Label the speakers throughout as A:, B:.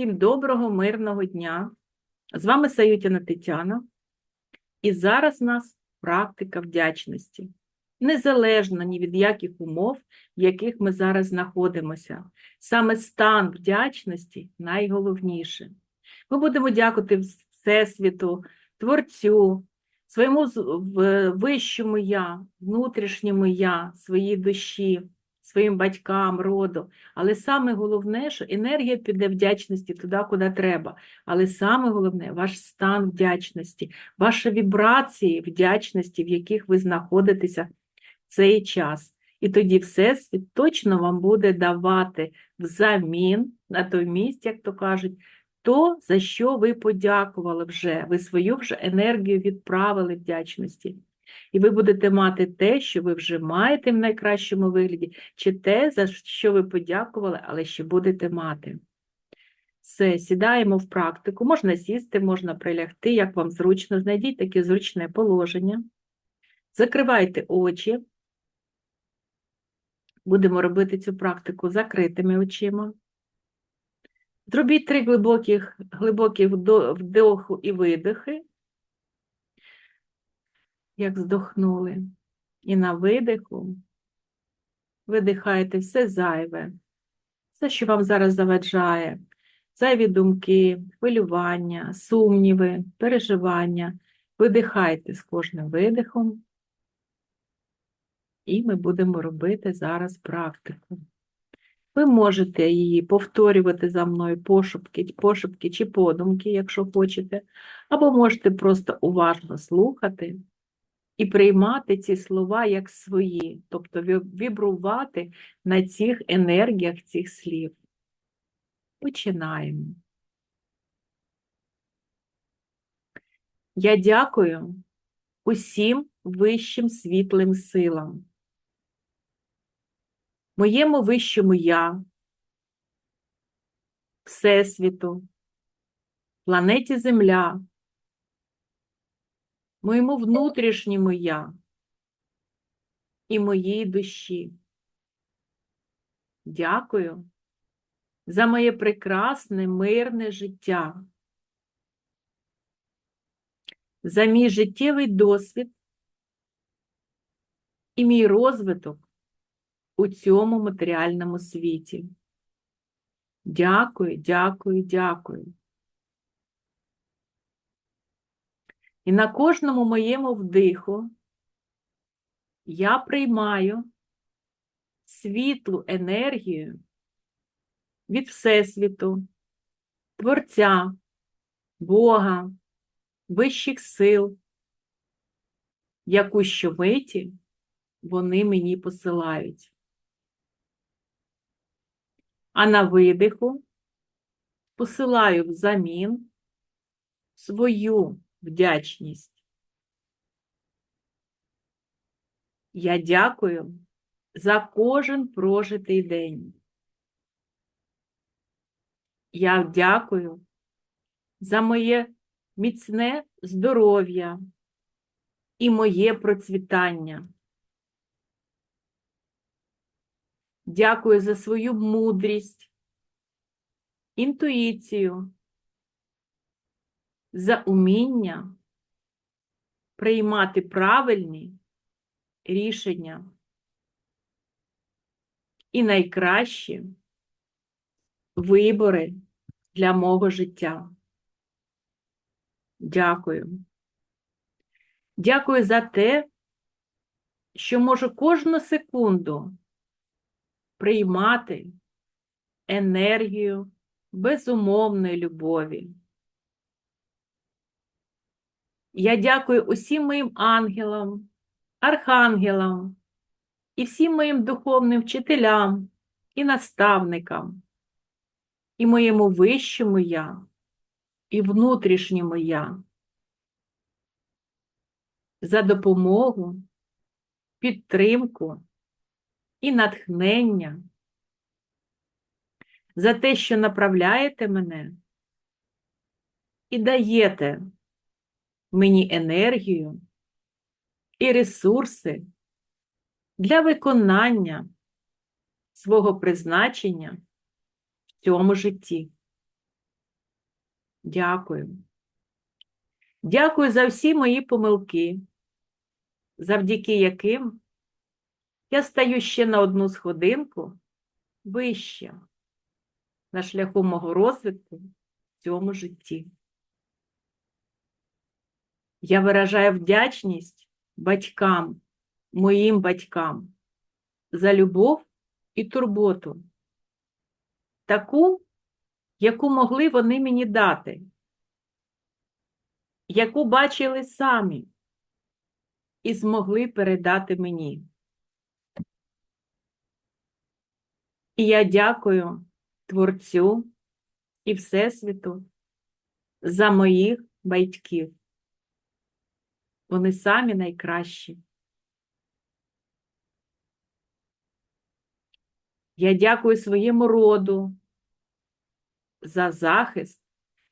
A: Всім доброго, мирного дня. З вами Саютіна Тетяна. І зараз у нас практика вдячності. Незалежно ні від яких умов, в яких ми зараз знаходимося. Саме стан вдячності найголовніше. Ми будемо дякувати Всесвіту, Творцю, своєму вищому я, внутрішньому я, своїй душі, своїм батькам, роду. Але саме головне, що енергія піде вдячності туди, куди треба. Але саме головне ваш стан вдячності, ваші вібрації вдячності, в яких ви знаходитеся в цей час. І тоді Всесвіт точно вам буде давати взамін на той місць, як то кажуть, то, за що ви подякували вже, ви свою вже енергію відправили вдячності. І ви будете мати те, що ви вже маєте в найкращому вигляді, чи те, за що ви подякували, але ще будете мати. Все, сідаємо в практику. Можна сісти, можна прилягти, як вам зручно. Знайдіть таке зручне положення. Закривайте очі. Будемо робити цю практику закритими очима. Зробіть три глибоких, глибокі вдо- вдоху і видихи, як здохнули. І на видиху видихайте все зайве, все, що вам зараз заваджає, зайві думки, хвилювання, сумніви, переживання. Видихайте з кожним видихом. І ми будемо робити зараз практику. Ви можете її повторювати за мною пошепки, пошепки чи подумки, якщо хочете, або можете просто уважно слухати і приймати ці слова як свої, тобто вібрувати на цих енергіях цих слів. Починаємо. Я дякую усім вищим світлим силам, моєму вищому я, Всесвіту, планеті Земля, моєму внутрішньому я і моїй душі. Дякую за моє прекрасне мирне життя, за мій життєвий досвід і мій розвиток у цьому матеріальному світі. Дякую, дякую, дякую. І на кожному моєму вдиху я приймаю світлу енергію від Всесвіту, Творця, Бога, вищих сил, яку щомиті вони мені посилають. А на видиху посилаю взамін свою вдячність. Я дякую за кожен прожитий день. Я дякую за моє міцне здоров'я і моє процвітання. Дякую за свою мудрість, інтуїцію, за уміння приймати правильні рішення і найкращі вибори для мого життя. Дякую. Дякую за те, що можу кожну секунду приймати енергію безумовної любові. Я дякую усім моїм ангелам, архангелам і всім моїм духовним вчителям і наставникам, і моєму вищому я, і внутрішньому я за допомогу, підтримку і натхнення, за те, що направляєте мене і даєте мені енергію і ресурси для виконання свого призначення в цьому житті. Дякую. Дякую за всі мої помилки, завдяки яким я стаю ще на одну сходинку вище на шляху мого розвитку в цьому житті. Я виражаю вдячність батькам, моїм батькам за любов і турботу, таку, яку могли вони мені дати, яку бачили самі і змогли передати мені. І я дякую Творцю і Всесвіту за моїх батьків. Вони самі найкращі. Я дякую своєму роду за захист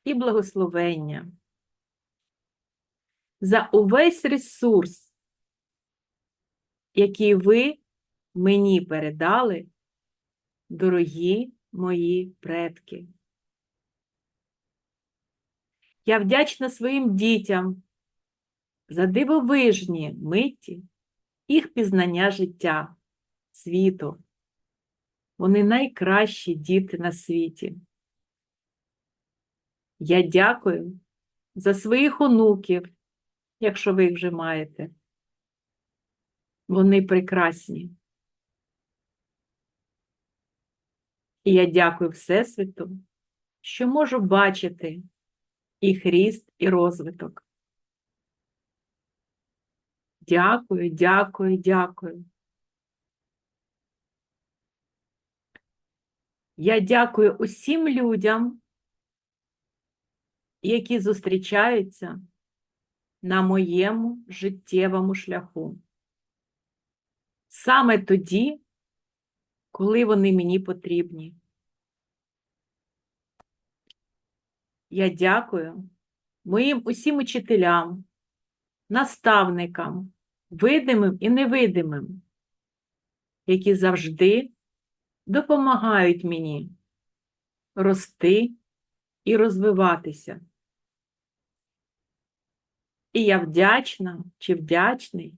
A: і благословення, за увесь ресурс, який ви мені передали, дорогі мої предки. Я вдячна своїм дітям за дивовижні миті їх пізнання життя, світу. Вони найкращі діти на світі. Я дякую за своїх онуків, якщо ви їх вже маєте. Вони прекрасні. І я дякую Всесвіту, що можу бачити їх ріст і розвиток. Дякую, дякую, дякую. Я дякую усім людям, які зустрічаються на моєму життєвому шляху. Саме тоді, коли вони мені потрібні. Я дякую моїм усім учителям, наставникам, видимим і невидимим, які завжди допомагають мені рости і розвиватися. І я вдячна чи вдячний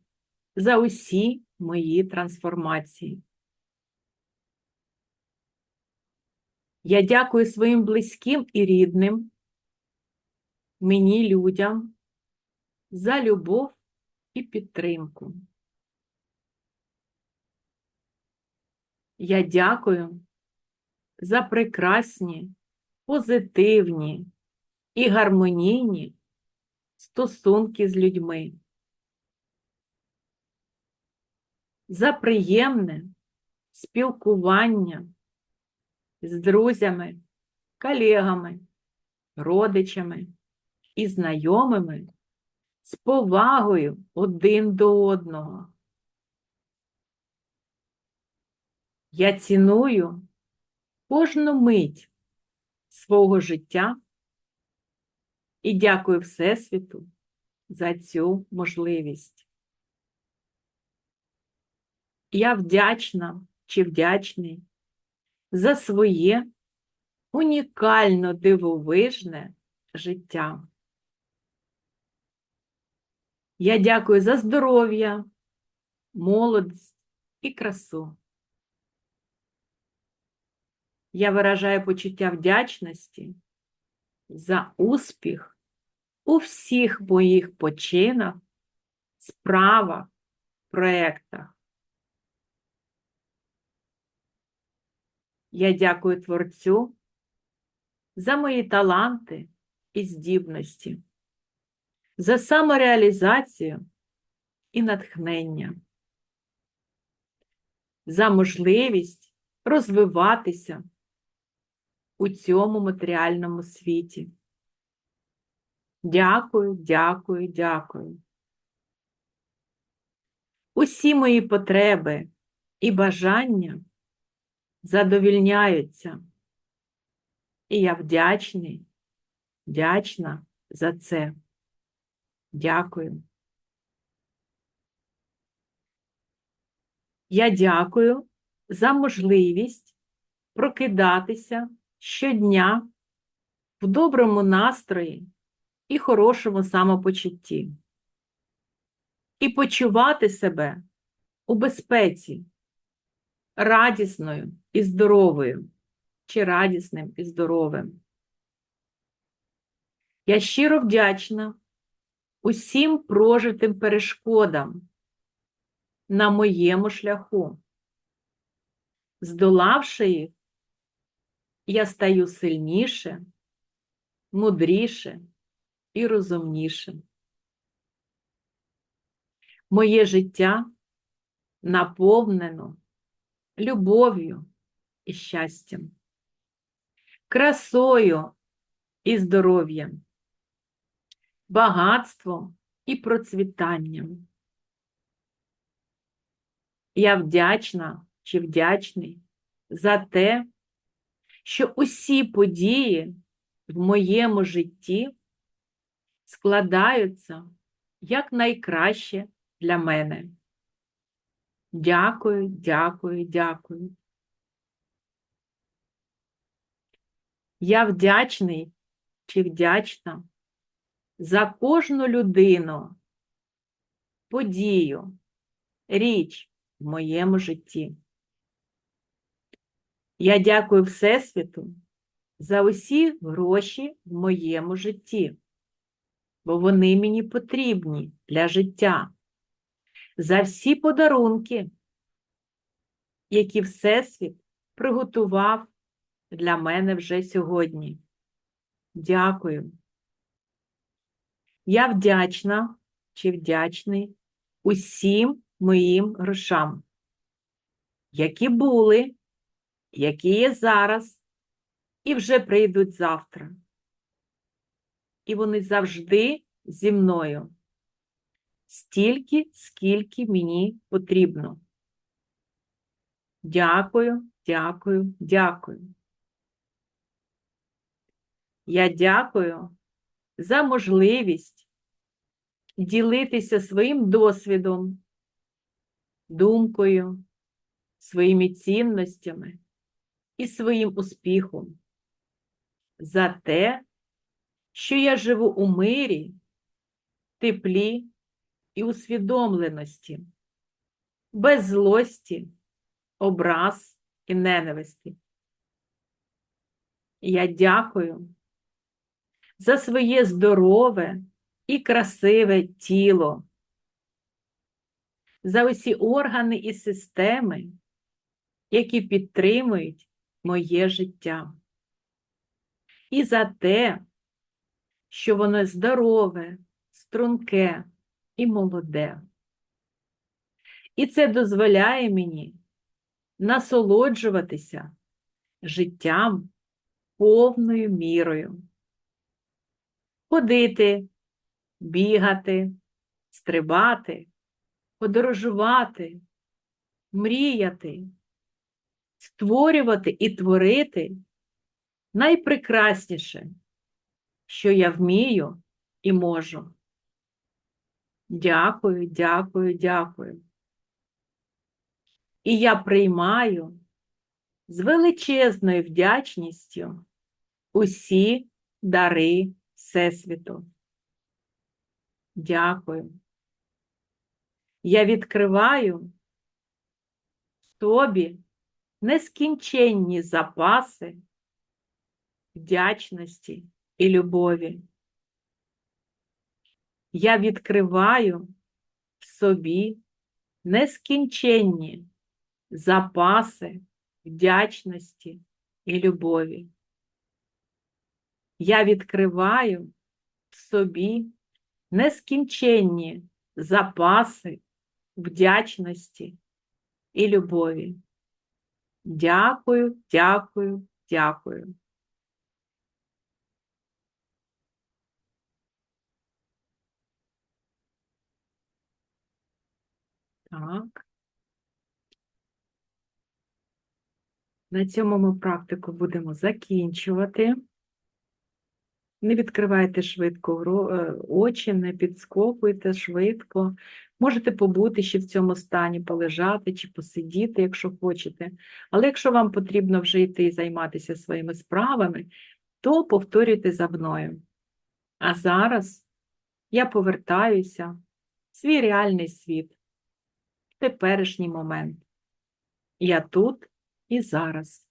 A: за усі мої трансформації. Я дякую своїм близьким і рідним, мені людям за любов і підтримку. Я дякую за прекрасні, позитивні і гармонійні стосунки з людьми, за приємне спілкування з друзями, колегами, родичами і знайомими з повагою один до одного. Я ціную кожну мить свого життя і дякую Всесвіту за цю можливість. Я вдячна чи вдячний за своє унікально дивовижне життя. Я дякую за здоров'я, молодість і красу. Я виражаю почуття вдячності за успіх у всіх моїх починах, справах, проєктах. Я дякую Творцю за мої таланти і здібності, за самореалізацію і натхнення, за можливість розвиватися у цьому матеріальному світі. Дякую, дякую, дякую. Усі мої потреби і бажання задовільняються. І я вдячний, вдячна за це. Дякую. Я дякую за можливість прокидатися щодня в доброму настрої і хорошому самопочутті. І почувати себе у безпеці, радісною і здоровою, чи радісним і здоровим. Я щиро вдячна усім прожитим перешкодам на моєму шляху. Здолавши їх, я стаю сильніше, мудріше і розумніше. Моє життя наповнено любов'ю і щастям, красою і здоров'ям, багатством і процвітанням. Я вдячна чи вдячний за те, що усі події в моєму житті складаються як найкраще для мене. Дякую, дякую, дякую. Я вдячний чи вдячна за кожну людину, подію, річ в моєму житті. Я дякую Всесвіту за усі гроші в моєму житті, бо вони мені потрібні для життя, за всі подарунки, які Всесвіт приготував для мене вже сьогодні. Дякую. Я вдячна чи вдячний усім моїм грошам, які були, які є зараз, і вже прийдуть завтра. І вони завжди зі мною. Стільки, скільки мені потрібно. Дякую, дякую, дякую. Я дякую за можливість ділитися своїм досвідом, думкою, своїми цінностями і своїм успіхом, за те, що я живу у мирі, теплі і усвідомленості, без злості, образ і ненависті. Я дякую за своє здорове і красиве тіло, за усі органи і системи, які підтримують моє життя, і за те, що воно здорове, струнке і молоде. І це дозволяє мені насолоджуватися життям повною мірою ходити, бігати, стрибати, подорожувати, мріяти, створювати і творити найпрекрасніше, що я вмію і можу. Дякую, дякую, дякую. І я приймаю з величезною вдячністю усі дари Всесвіту. Дякую. Я відкриваю в тобі нескінченні запаси вдячності і любові. Я відкриваю в собі нескінченні запаси вдячності і любові я відкриваю в собі нескінченні запаси вдячності і любові. Дякую, дякую, дякую. Так. На цьому ми практику будемо закінчувати. Не відкривайте швидко е, очі, не підскокуйте швидко. Можете побути ще в цьому стані, полежати чи посидіти, якщо хочете. Але якщо вам потрібно вже йти і займатися своїми справами, то повторюйте за мною. А зараз я повертаюся в свій реальний світ, в теперішній момент. Я тут і зараз.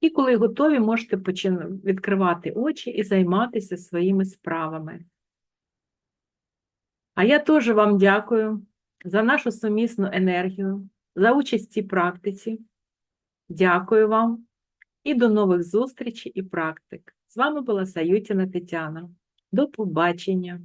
A: І коли готові, можете відкривати очі і займатися своїми справами. А я теж вам дякую за нашу сумісну енергію, за участь в цій практиці. Дякую вам і до нових зустрічей і практик. З вами була Саютіна Тетяна. До побачення!